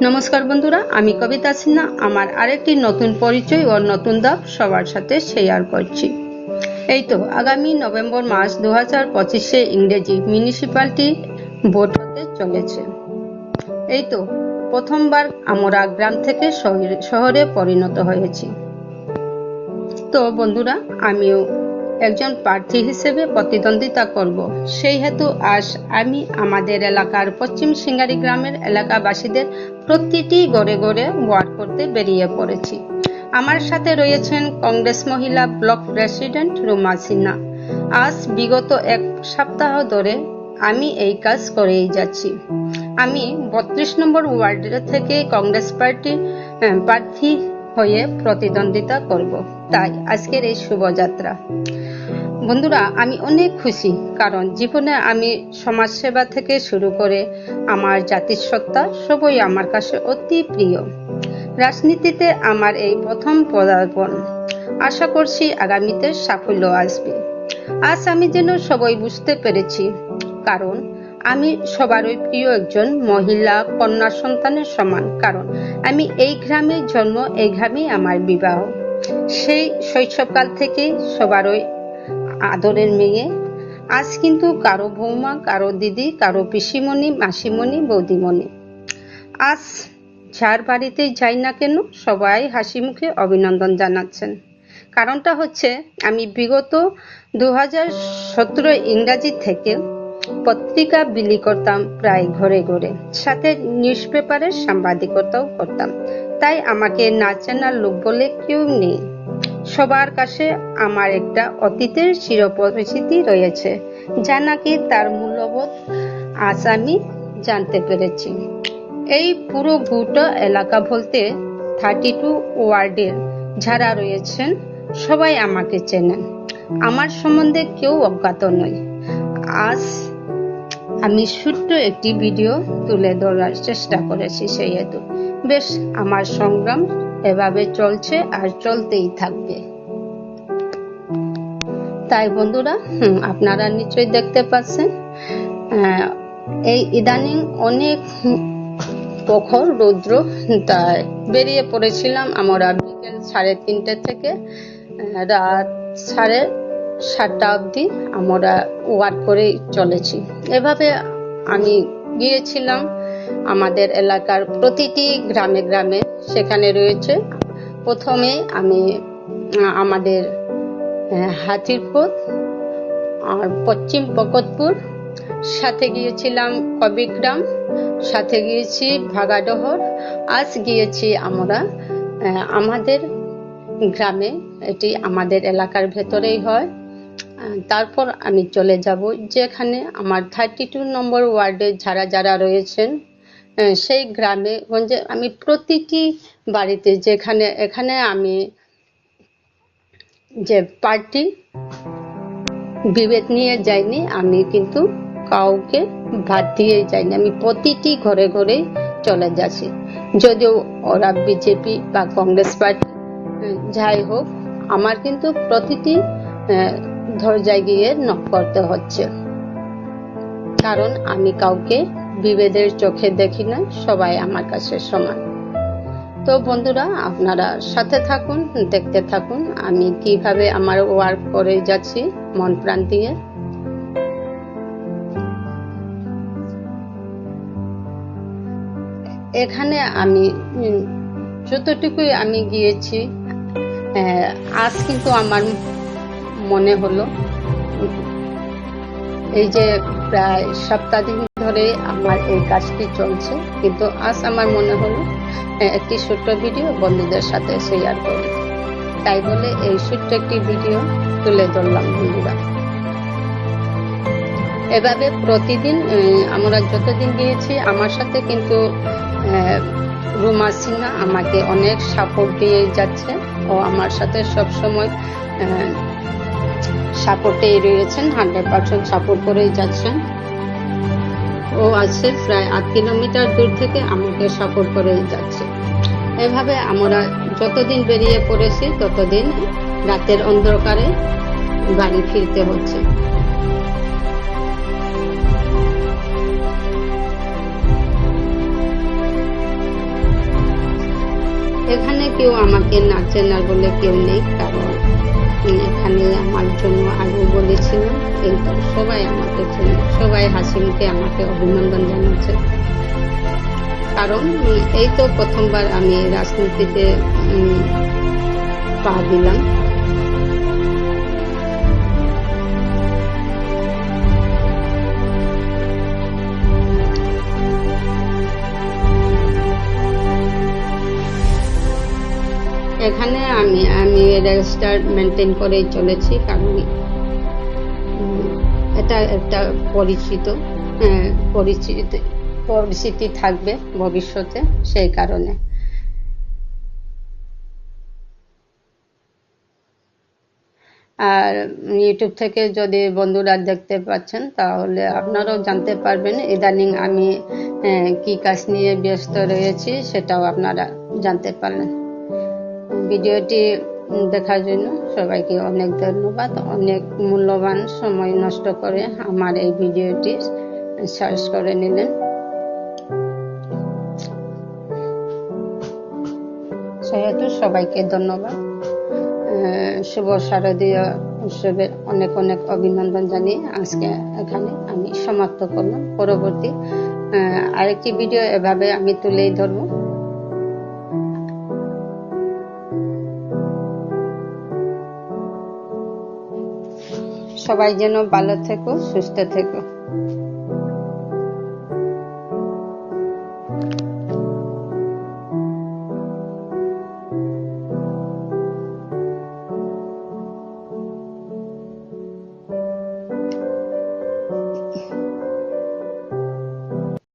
নমস্কার বন্ধুরা, আমি কবিতা সিনহা। আমার আরেকটি নতুন পরিচয় ও নতুন ধাপ সবার সাথে শেয়ার করছি। এই তো, আগামী নভেম্বর মাস দু হাজার পঁচিশে ইংরেজি মিউনিসিপ্যালিটি ভোট হতে চলেছে। এই তো, প্রথমবার আমরা গ্রাম থেকে শহরে- শহরে পরিণত হয়েছি। তো বন্ধুরা, আমিও একজন প্রার্থী হিসেবে প্রতিদ্বন্দ্বিতা করব। সেই হেতু আজ আমি আমাদের এলাকার পশ্চিম সিঙ্গারি গ্রামের এলাকাবাসীদের প্রতিটি গড়ে গড়ে ওয়ার্ড করতে বেরিয়ে পড়েছি। আমার সাথে রয়েছেন কংগ্রেস মহিলা ব্লক প্রেসিডেন্ট রুমা সিনহা। আজ বিগত এক সপ্তাহ ধরে আমি এই কাজ করেই যাচ্ছি। আমি বত্রিশ নম্বর ওয়ার্ড থেকে কংগ্রেস পার্টি প্রার্থী হয়ে প্রতিদ্বন্দ্বিতা করব। তাই আজকের এই শুভযাত্রা বন্ধুরা, আমি অনেক খুশি কারণ জীবনে আমি সমাজসেবা থেকে শুরু করে আমার জাতির সত্তা সবই আমার কাছে অতি প্রিয়। রাজনীতিতে আমার এই প্রথম পদার্পণ। আশা করছি আগামীতে সাফল্য আসবে। আজ আমি যেন সবাই বুঝতে পেরেছি, কারণ আমি সবারই প্রিয় একজন মহিলা কন্যা সন্তানের সমান, কারণ আমি এই গ্রামে জন্ম, এই গ্রামেই আমার বিবাহ। সেই শৈশবকাল থেকেই সবারই আদরের মেয়ে। আজ কিন্তু কারও বৌমা, কারও দিদি, কারও পিসিমণি, মাসিমণি, বৌদিমণি। আজ যার বাড়িতে যাই না কেন সবাই হাসি মুখে অভিনন্দন জানাচ্ছেন। কারণটা হচ্ছে, আমি বিগত দু হাজার সতেরো ইংরাজি থেকে পত্রিকা বিলি করতাম প্রায় ঘরে ঘরে। সাথে নিউজ পেপারের সাংবাদিকতাও করতাম। তাই আমাকে না চেনার লোক বলে কেউ নেই। সবার কাছে আমার একটা অতীতের চিরপরিচিতি রয়েছে, যা নাকি তার মূল্যবোধ আজ আমি জানতে পেরেছি। এই পুরো গোটা এলাকা বলতে থার্টি টু ওয়ার্ডের যারা রয়েছেন, সবাই আমাকে চেনেন। আমার সম্বন্ধে কেউ অজ্ঞাত নয় আজ আমি ছোট্ট একটি ভিডিও তুলে ধরার চেষ্টা করেছি সেই হেতু। বেশ, আমার সংগ্রাম এভাবে চলছে আর চলতেই থাকবে। তাই বন্ধুরা আপনারা নিশ্চয়ই দেখতে পাচ্ছেন এই ইদানিং অনেক প্রখর রৌদ্র, তাই বেরিয়ে পড়েছিলাম আমরা বিকেল সাড়ে তিনটে থেকে রাত সাড়ে সাতটা অবধি আমরা ওয়ার্ক করে চলেছি। এভাবে আমি গিয়েছিলাম আমাদের এলাকার প্রতিটি গ্রামে গ্রামে সেখানে রয়েছে। প্রথমে আমি আমাদের হাতিরপুর আর পশ্চিম বকতপুর। সাথে গিয়েছিলাম কবিগ্রাম, সাথে গিয়েছি ভাগাডহর। আজ গিয়েছি আমরা আমাদের গ্রামে। এটি আমাদের এলাকার ভেতরেই হয়। তারপর আমি চলে যাব যেখানে আমার থার্টি টু নম্বর ওয়ার্ডে যারা যারা রয়েছেন সেই গ্রামে গঞ্জে আমি প্রতিটি বাড়িতে যেখানে, এখানে আমি যে পার্টি বিভেদ নিয়ে যাইনি, আমি কিন্তু কাউকে ভাত দিয়ে যাইনি। আমি প্রতিটি ঘরে ঘরে চলে যাচ্ছি। যদিও ওরা বিজেপি বা কংগ্রেস পার্টি যাই হোক, আমার কিন্তু প্রতিটি দরজায় গিয়ে নক করতে হচ্ছে। কারণ আমি কাউকে বিভেদের চোখে দেখি না, সবাই আমার কাছে সমান। তো বন্ধুরা, আপনারা সাথে থাকুন, দেখতে থাকুন, আমি কীভাবে আমার ওয়ার্ক করে যাচ্ছি, মন প্রাণ দিয়ে। এখানে আমি যতটুকুই আমি গিয়েছি আজ কিন্তু আমার মনে হলো এই যে প্রায় সপ্তাহ দিন ধরে আমার এই কাজটি চলছে, কিন্তু আজ আমার মনে হলো একটি ছোট্ট ভিডিও বন্ধুদের সাথে শেয়ার করি। তাই বলে এই ছোট্ট একটি ভিডিও তুলে ধরলাম বন্ধুরা। এভাবে প্রতিদিন আমরা যতদিন গিয়েছি, আমার সাথে কিন্তু রুমা সিনহা আমাকে অনেক সাপোর্ট দিয়ে যাচ্ছে ও আমার সাথে সব সময় সাপোর্টেই রয়েছেন হান্ড্রেড পার্সেন্ট সাপোর্ট করেই যাচ্ছেন। ও আছে প্রায় আট কিলোমিটার দূর থেকে আমাকে সাপোর্ট করেই যাচ্ছে। এভাবে আমরা যতদিন বেরিয়ে পড়েছি, ততদিন রাতের অন্ধকারে বাড়ি ফিরতে হচ্ছে। এখানে কেউ আমাকে না চেনার বলে কেউ নেই, কারণ এখানে আমার জন্য আগে বলেছিল কিন্তু সবাই আমাকে সবাই হাসি মুখে আমাকে অভিনন্দন জানাচ্ছে। কারণ এই তো প্রথমবার আমি রাজনীতিতে পা দিলাম। এখানে আমি আমি রেজিস্টার মেনটেন করেই চলেছি কারণ এটা একটা পরিচিত আহ, পরিচিত পরিচিতি থাকবে ভবিষ্যতে সেই কারণে। আর ইউটিউব থেকে যদি বন্ধুরা দেখতে পাচ্ছেন তাহলে আপনারাও জানতে পারবেন ইদানিং আমি আহ, কি কাজ নিয়ে ব্যস্ত রয়েছি সেটাও আপনারা জানতে পারলেন। ভিডিওটি দেখার জন্য সবাইকে অনেক ধন্যবাদ, অনেক মূল্যবান সময় নষ্ট করে আমার এই ভিডিওটি সার্চ করে নিলেন। সেহেতু সবাইকে ধন্যবাদ। শুভ শারদীয় উৎসবের অনেক অনেক অভিনন্দন জানিয়ে আজকে এখানে আমি সমাপ্ত করলাম। পরবর্তী আরেকটি ভিডিও এভাবে আমি তুলেই ধরবো। সবাই যেন ভালো থেকো সুস্থ থেকো